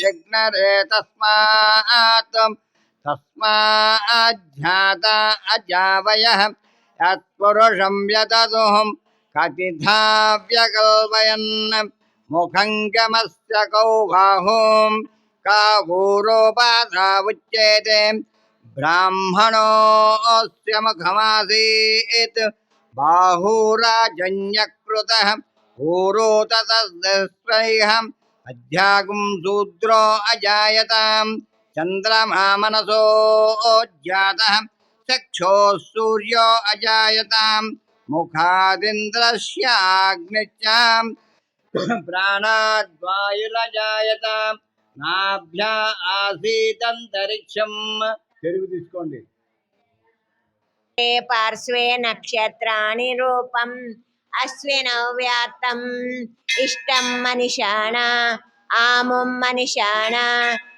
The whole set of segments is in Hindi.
जग्नरे तस्मात् तस्माज्ञात अजावयः यत्पुरुषं व्यदतुहं कतिधा व्यकल्पयन् मुखं गमस्य कौ बाहुं कावूरोपाधा उच्येते ब्राह्मणोऽस्य मुखमासीत् बाहुराजन्यकृतः ऊरो ततस्त्रैः अध्यागुं शूद्रो अजायताम् चन्द्रमा मनसो जातः चक्षोः सूर्यो अजायताम् मुखादिन्द्रस्याग्निश्चाम् ప్రాణాద్వాయురజాయతాం నాభ్యా ఆసీదంతరిక్షం తెలుగు తీసుకోండి ते पार्श्वे नक्षत्राणि रूपम् अश्विनौ व्यात्तम् इष्टं मनिषाण आमुं मनिषाण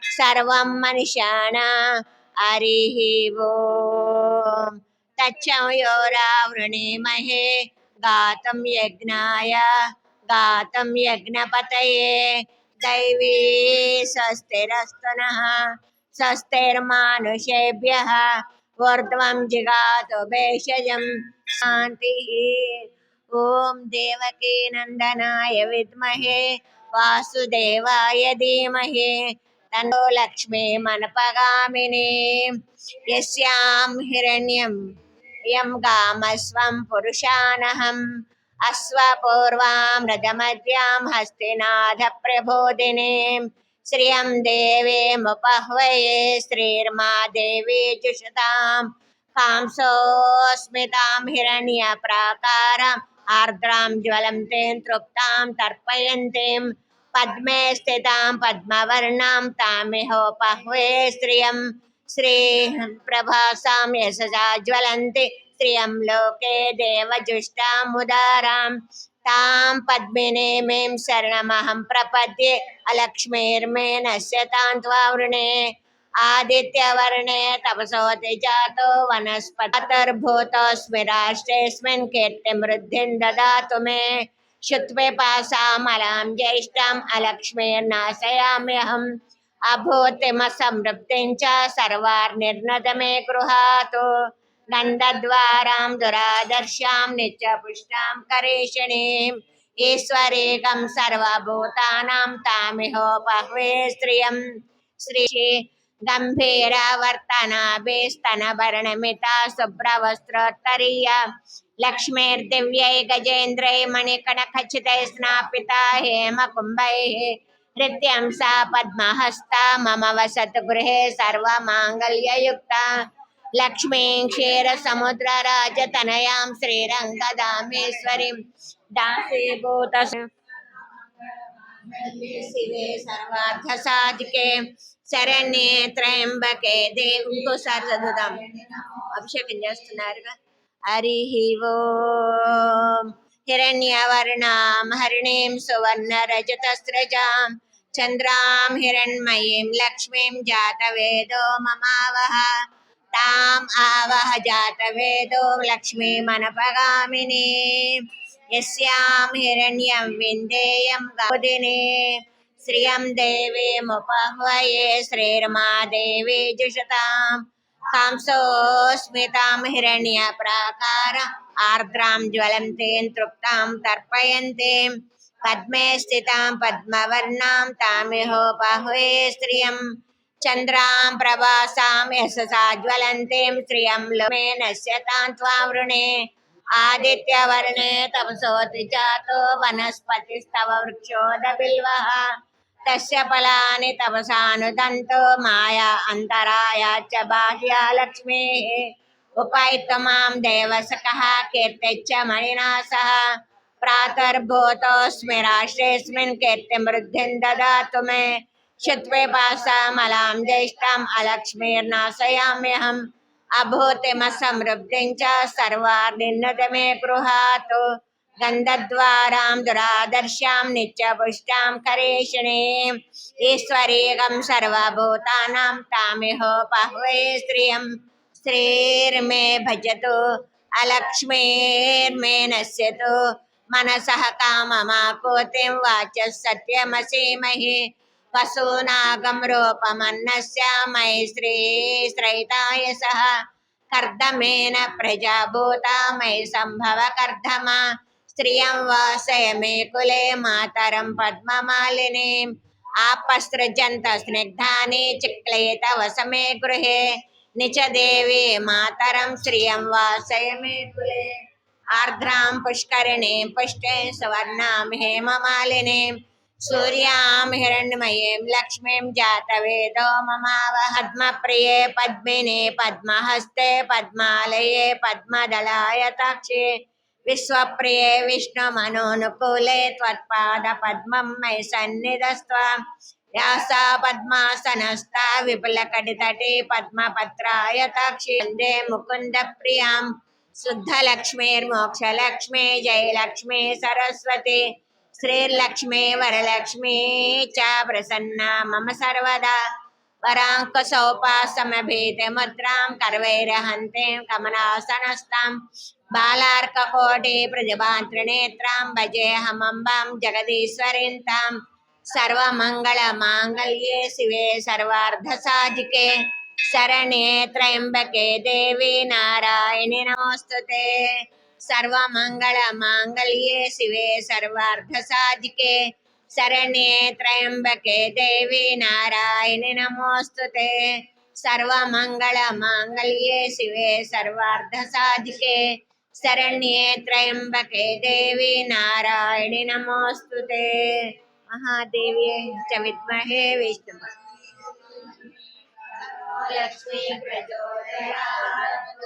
सर्वं मनिषाण हरिः वो। तच्चं योरावृणीमहे गातं यज्ञाय, गातं यज्ञपतये। दैवी स्वस्तिरस्तु नः स्वस्तिर्मानुषेभ्यः ऊर्ध्वं जिगातु भेषजं शान्तिः। ॐ देवकी नन्दनाय विद्महे, वासुदेवाय धीमहि, तन्नो लक्ष्मी मनपगामिनी, यस्यां हिरण्यं, यं गामस्वं पुरुषानहम्, अश्वपूर्वामृतमद्यां हस्तिनाथप्रबोधिनीं, श्रियं देवीमुपह्वये श्रीर्मा देवी जुषतां कांसोऽस्मितां हिरण्यप्राकारम् आर्द्रां ज्वलन्तीं तृप्तां तर्पयन्तीं पद्मे स्थितां पद्मवर्णां तामिहोपह्वे श्रियं श्रीप्रभासां यशसा ज्वलन्ति श्रियं लोके देवजुष्टामुदारां। तां पद्मिनीमीं शरणमहं प्रपद्ये, अलक्ष्मीर्मे नश्यतां त्वावृणे। आदित्यवर्णे तपसोति जातो वनस्पतिर्भूतोऽस्मि राष्ट्रेऽस्मिन् कीर्तिमृद्धिं ददातु मे। श्रुत्वेपासामलां ज्येष्ठाम् अलक्ष्मीर्नाशयाम्यहम्। अभूतिमसमृद्धिं च सर्वार्निर्नद मे गृहातु। गन्धद्वारां दुरादर्शां नित्यपुष्टां करेषणीम् ईश्वरेकं सर्वभूतानां तामिहोपह्वे स्त्रियं। श्री गम्भीरावर्तनाभिस्तनभरणमिता शुभ्रवस्त्रोत्तरीया लक्ष्मीर्दिव्यै गजेन्द्रै मणिकणखचितैः स्नापिता हेमकुम्भैः हृद्यं सा पद्महस्ता मम वसतु गृहे सर्वमाङ्गल्ययुक्ता लक्ष्मीं क्षीरसमुद्रराजतनयां श्रीरङ्गदामेश्वरीं दासीभूत शिवे सर्वार्थसाधिके శరణ్యే త్రయంబకే దేవుకు సర్వదుదం అభిషేకం చేస్తున్నారుగా హరి ఓం హిరణ్యవర్ణాం హరిణీం సువర్ణ రజతస్రజాం చంద్రాం హిరణ్మయీం లక్ష్మీం జాతవేదో మమావహ తాం ఆవహ జాతవేదో లక్ష్మీమనపగామిని यस्यां हिरण्यं विन्देयं गौदिने श्रियं देवीमुपह्वये श्रीर्मा देवी जुषतां कांसोऽस्मितां हिरण्यप्राकार आर्द्रां तृप्तां तर्पयन्तीं पद्मे स्थितां पद्मवर्णां तामिहोपह्वे श्रियं चन्द्रां यशसा ज्वलन्तीं श्रियं लुमे नश्यतां वृणे। आदित्यवर्णे तपसोति जातो वनस्पतिस्तव वृक्षोदबिल्वः तस्य फलानि तपसानुदन्तो माया अन्तराया च बाह्या लक्ष्मीः। उपैत्तमां देवसखः कीर्तिश्च मणिना सह प्रातर्भूतोऽस्मि राष्ट्रेऽस्मिन् कीर्तिमृद्धिं ददातु मे। श्रुत्वेपासामलां ज्येष्ठाम् अलक्ष्मीर्नाशयाम्यहम्। अभूतिमसमृद्धिं च सर्वार्निन्नद मे गृहातु गन्धद्वारां दुरादर्शां नित्यपुष्टां करेषिणीम् ईश्वरीकं सर्वभूतानां तामिहोपह्वे श्रियं श्रीर्मे भजतु, अलक्ष्मीर्मे नश्यतु। मनसः काममाकोतिं वाचः सत्यमसीमहि। वसूनागं रूपमन्नस्य मयि श्रीश्रैताय सह कर्दमेन प्रजाभूता मयि सम्भव कर्दम स्त्रियं वासय मे कुले मातरं पद्ममालिनीम्। आपसृजन्त स्निग्धानि चिक्लेत वसमे गृहे। निच देवी मातरं श्रियं वासय मे कुले। आर्द्रां पुष्करिणीं पुष्टे सुवर्णां हेममालिनीं सूर्यां हिरण्मयीं लक्ष्मीं जातवेदो ममावह पद्मप्रिये पद्मिने, पद्महस्ते, पद्मालये पद्मदलायताक्षे विश्वप्रिये विष्णुमनोनुकूले त्वत्पादपद्मं मयि सन्निधस्त्वा। व्यासा पद्मासनस्था विपुलकटितटे पद्मपत्रायताक्षी वंदे मुकुन्दप्रियाँ, शुद्धलक्ष्मीर्मोक्षलक्ष्मी, जयलक्ष्मी सरस्वती। శ్రీలక్ష్మీ వరలక్ష్మీ చ ప్రసన్న మమ సర్వదా. వరాంక సౌపాసమభీతముద్రాం కర్వైరహంతీం కమలాసనస్తాం. బాలార్కకోటి ప్రజభాంత్రినేత్రాం భజేహమంబాం జగదీశ్వరింతాం. సర్వమంగళ మాంగళ్యే శివే సర్వార్ధ సాధికే. శరణే త్రయంబకే దేవి నారాయణి నమోస్తుతే. सर्वमङ्गलमाङ्गल्ये शिवे सर्वार्धसाधिके शरण्ये त्र्यम्बके देवी नारायणि नमोऽस्तु ते सर्वमङ्गलमाङ्गल्ये शिवे सर्वार्धसाधिके शरण्ये त्र्यम्बके देवी नारायणि नमोऽस्तु ते महादेव्यै च विद्महे विष्णु लक्ष्मी प्रचोदयात्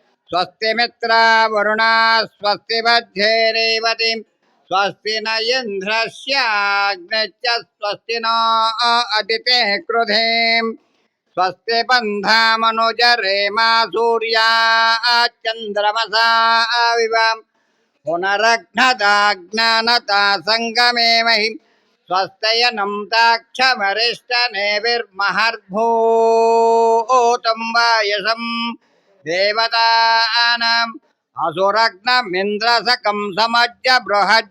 स्वस्ति मित्र वरुण, स्वस्ति मध्ये स्वस्ति न इंद्र स्वस्ति न अदिते क्रोधे। स्वस्ति बन्धामनुजरेमा सूर्या, चन्द्रमसा विवम् पुनरघ्नदाज्ञानता सङ्गमे महिम् स्वस्तयनं ताक्षमरिष्टनेविर्महर्भूतं वायसम्। देवतानाम् असुरग्नमिन्द्रसकं समज्य बृहद्